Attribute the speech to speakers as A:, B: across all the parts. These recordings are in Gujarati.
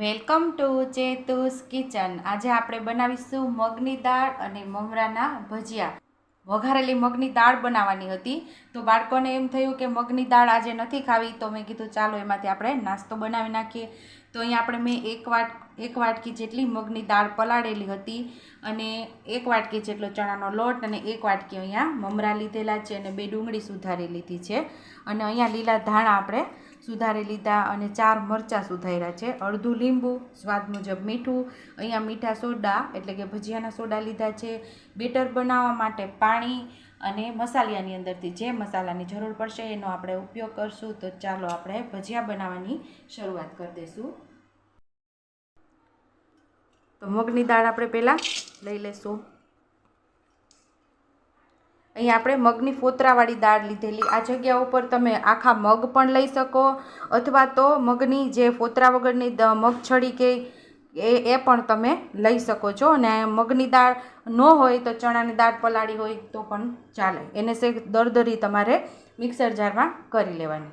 A: Welcome to ચેતુસ kitchen. આજે આપણે બનાવીશું મગની દાળ અને મમરાના ભજીયા. વઘારેલી મગની દાળ બનાવવાની હતી. તો બાળકોને એમ થયું કે મગની દાળ આજે નથી ખાવી, તો મેં કીધું ચાલો એમાંથી આપણે નાસ્તો બનાવી નાખીએ. તો અહીંયા આપણે મેં એક વાટ, એક વાટકી જેટલી મગની દાળ પલાળેલી હતી અને એક વાટકી જેટલો ચણાનો લોટ અને એક વાટકી અહીંયા મમરા લીધેલા છે અને બે ડુંગળી સુધારી લીધી છે. અને અહીંયા લીલા ધાણા આપણે સુધારી લીધા અને ચાર મરચાં સુધાર્યા છે. અડધું લીંબુ, સ્વાદ મુજબ મીઠું. અહીંયા મીઠા સોડા, એટલે કે ભજીયાના સોડા લીધા છે. બેટર બનાવવા માટે પાણી અને મસાલિયાની અંદરથી જે મસાલાની જરૂર પડશે એનો આપણે ઉપયોગ કરશું. તો ચાલો આપણે ભજીયા બનાવવાની શરૂઆત કરી દઈશું. તો મગની દાળ આપણે પહેલાં લઈ લઈશું અહીંયા આપણે મગની ફોતરાવાળી દાળ લીધેલી. આ જગ્યા ઉપર તમે આખા મગ પણ લઈ શકો, અથવા તો મગની જે ફોતરા વગરની દ- મગછડી કે એ એ પણ તમે લઈ શકો છો. અને મગની દાળ ન હોય તો ચણાની દાળ પલાળી હોય તો પણ ચાલે. એને સે દરદરી તમારે મિક્સર જારમાં કરી લેવાની.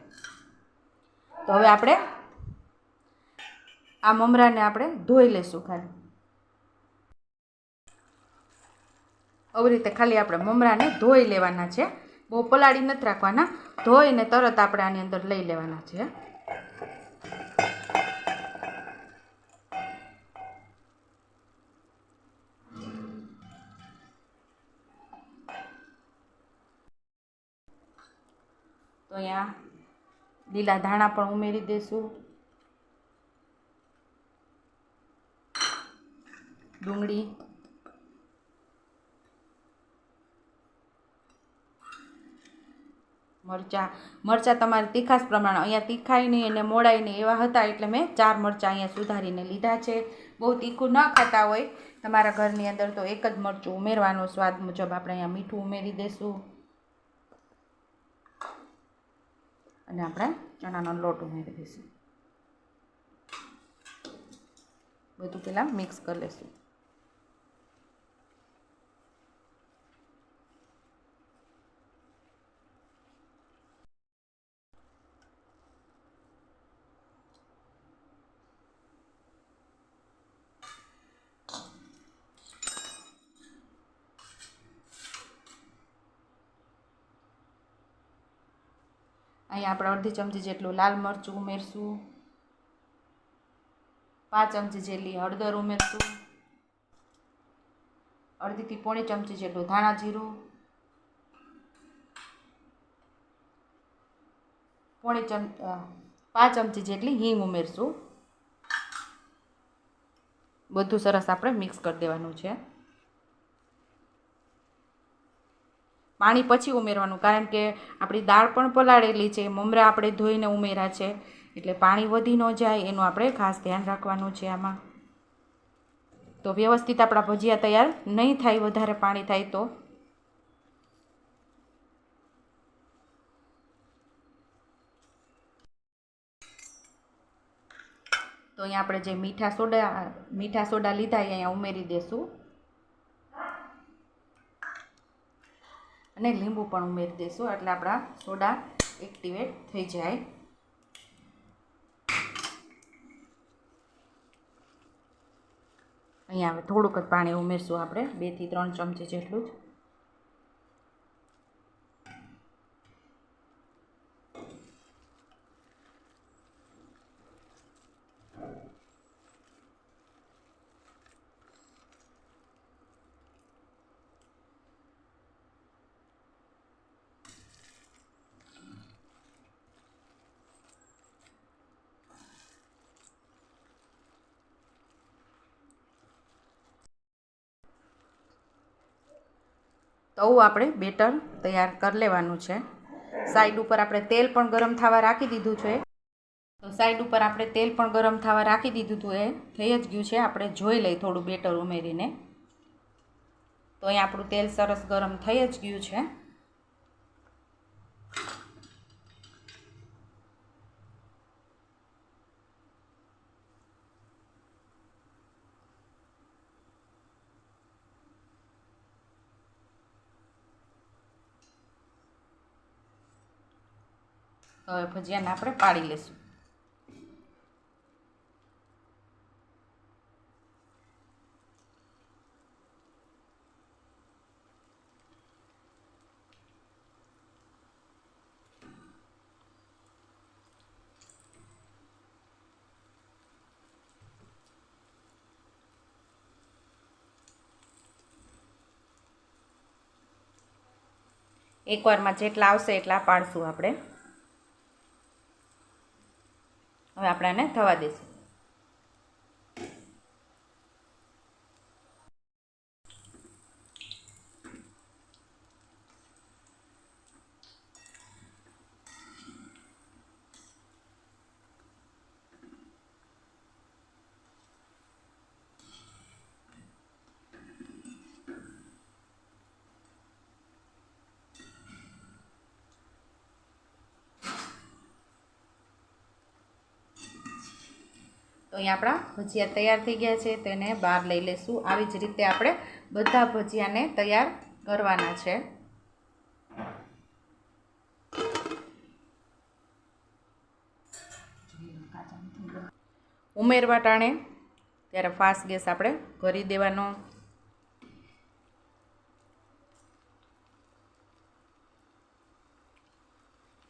A: તો હવે આપણે આ મમરાને આપણે ધોઈ લઈશું ખાલી. આવી રીતે ખાલી આપણે મમરાને ધોઈ લેવાના છે. બહુ પલાળી નથી રાખવાના. ધોઈને તરત આપણે આની અંદર લઈ લેવાના છે. તો અહીંયા લીલા ધાણા પણ ઉમેરી દઈશું ડુંગળી મરચાં. મરચાં તમારે તીખાસ પ્રમાણે. અહીંયા તીખાય નહીં અને મોડાય નહીં એવા હતા એટલે મેં ચાર મરચાં અહીંયા સુધારીને લીધા છે. બહુ તીખું ન ખાતા હોય. તમારા ઘરની અંદર તો એક જ મરચું ઉમેરવાનું સ્વાદ મુજબ આપણે અહીંયા મીઠું ઉમેરી દઈશું અને આપણે ચણાનો લોટ ઉમેરી દઈશું બધું પહેલાં મિક્સ કરી લઈશું અહીંયા આપણે અડધી ચમચી જેટલું લાલ મરચું ઉમેરશું. પાંચ ચમચી જેટલી હળદર ઉમેરશું. અડધીથી પોણી ચમચી જેટલું ધાણા જીરું. પોણી ચમ પાંચ ચમચી જેટલી હિંગ ઉમેરશું. બધું સરસ આપણે મિક્સ કરી દેવાનું છે. પાણી પછી ઉમેરવાનું. કારણ કે આપણી દાળ પણ પલાળેલી છે, મમરા આપણે ધોઈને ઉમેર્યા છે. એટલે પાણી વધી ન જાય એનું આપણે ખાસ ધ્યાન રાખવાનું છે આમાં. તો વ્યવસ્થિત આપણા ભજીયા તૈયાર નહીં થાય, વધારે પાણી થાય તો. તો અહીંયા આપણે જે મીઠા સોડા મીઠા સોડા લીધા એ અહીંયા ઉમેરી દઈશું અને લીંબુ પણ ઉમેરી દઈશું. એટલે આપણા સોડા એક્ટિવેટ થઈ જાય. અહીંયા હવે થોડુંક જ પાણી ઉમેરશું આપણે. બેથી ત્રણ ચમચી જેટલું જ. તો આપણે બેટર તૈયાર કરી લેવાનું છે. સાઈડ ઉપર આપણે તેલ પણ ગરમ થવા રાખી દીધું છે. તો સાઈડ ઉપર આપણે તેલ પણ ગરમ થવા રાખી દીધું હતું એ થઈ જ ગયું છે. આપણે જોઈ લઈએ થોડું બેટર ઉમેરીને. તો અહીં આપણું તેલ સરસ ગરમ થઈ જ ગયું છે. તો હવે ભજીયાને આપણે પાડી લઈશું એકવારમાં જેટલા આવશે એટલા પાડશું આપણે. હવે આપણે આને થવા દઈશું. તો અહીંયા આપણા ભજીયા તૈયાર થઈ ગયા છે, તેને બહાર લઈ લઈશું. આવી જ રીતે આપણે બધા ભજીયાને તૈયાર કરવાના છે. ઉમેરવા ટાણે ત્યારે ફાસ્ટ ગેસ આપણે કરી દેવાનો.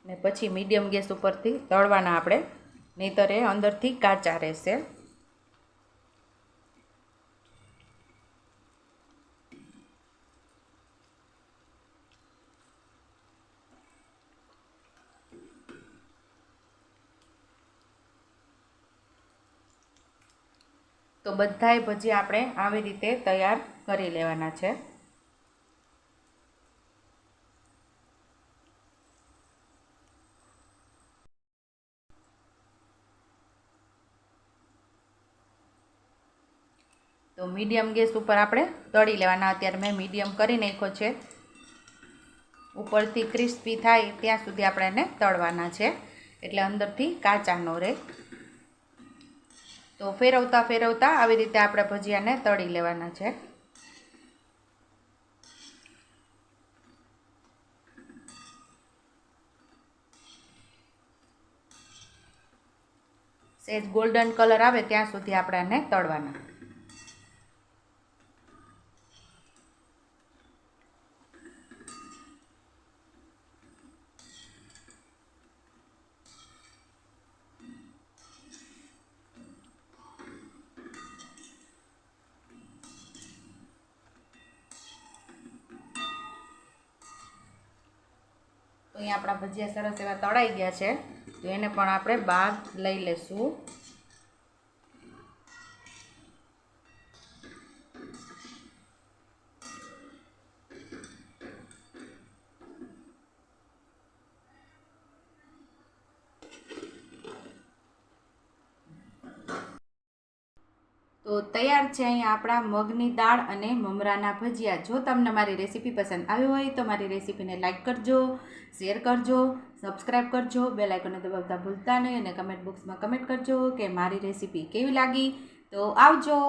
A: ને પછી મીડિયમ ગેસ ઉપરથી તળવાના આપણે નહીંતર એ અંદરથી કાચા રહેશે તો બધાય ભજી આપણે આવી રીતે તૈયાર કરી લેવાના છે. તો મીડિયમ ગેસ ઉપર આપણે તળી લેવાના. અત્યારે મેં મીડિયમ કરી નાખ્યો છે. ઉપરથી ક્રિસ્પી થાય ત્યાં સુધી આપણે એને તળવાના છે. એટલે અંદરથી કાચા ન રહે. તો ફેરવતા ફેરવતા આવી રીતે આપણે ભજીયાને તળી લેવાના છે. સેજ ગોલ્ડન કલર આવે ત્યાં સુધી આપણે એને તળવાના. અહીંયા આપણા ભજીયા સરસ એવા તળાઈ ગયા છે. તો એને પણ આપણે બહાર લઈ લેશું. તો તૈયાર છે અહીંયા આપણા મગની દાળ અને મમરાના ભજીયા. જો તમને મારી રેસીપી પસંદ આવી હોય તો મારી રેસીપીને લાઇક કરજો, શેર કરજો સબસ્ક્રાઈબ કરજો બે લાઇકોને દબાવતા ભૂલતા નહીં અને કમેન્ટ બોક્સમાં કમેન્ટ કરજો કે મારી રેસીપી કેવી લાગી. તો આવજો.